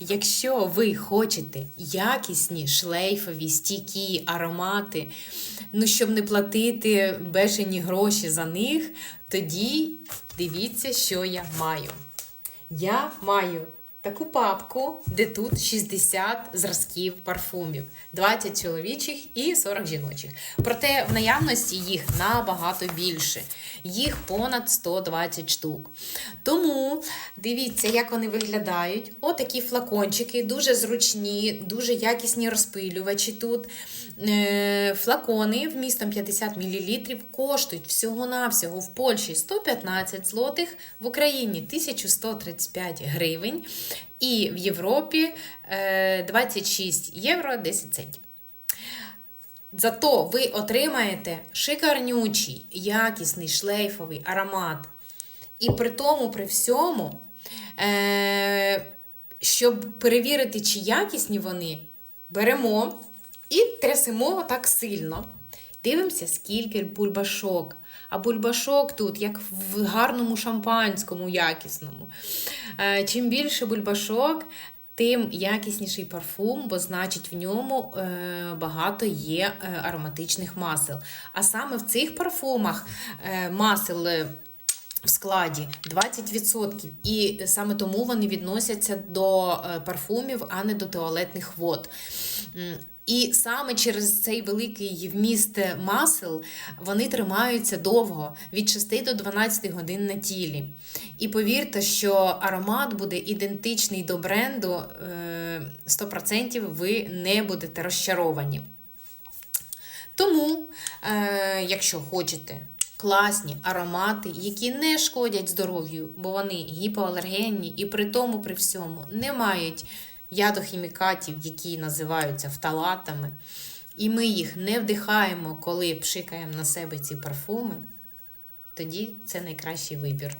Якщо ви хочете якісні шлейфові, стійкі аромати, ну щоб не платити бешені гроші за них, тоді дивіться, що я маю. Я маю таку папку, де тут 60 зразків парфумів, 20 чоловічих і 40 жіночих. Проте в наявності їх набагато більше. Їх понад 120 штук. Тому дивіться, як вони виглядають. Отакі флакончики, дуже зручні, дуже якісні розпилювачі тут. Е, Флакони вмістом 50 мл коштують всього-навсього в Польщі 115 злотих, в Україні 1135 гривень і в Європі е, 26 євро 10 центів. Зато ви отримаєте шикарнючий, якісний шлейфовий аромат. І при тому, при всьому, е- щоб перевірити, чи якісні вони, беремо і трясемо так сильно. Дивимося, скільки бульбашок. А бульбашок тут, як в гарному шампанському, якісному. Е, Чим більше бульбашок, тим якісніший парфум, бо значить в ньому е, багато є е, ароматичних масел. А саме в цих парфумах масел. в складі 20%. І саме тому вони відносяться до парфумів, а не до туалетних вод. І саме через цей великий вміст масел вони тримаються довго від 6 до 12 годин на тілі. І повірте, що аромат буде ідентичний до бренду, е, 100% ви не будете розчаровані. Тому, е, якщо хочете класні аромати, які не шкодять здоров'ю, бо вони гіпоалергенні і при тому, при всьому не мають ядохімікатів, які називаються фталатами, і ми їх не вдихаємо, коли пшикаємо на себе ці парфуми, тоді це найкращий вибір.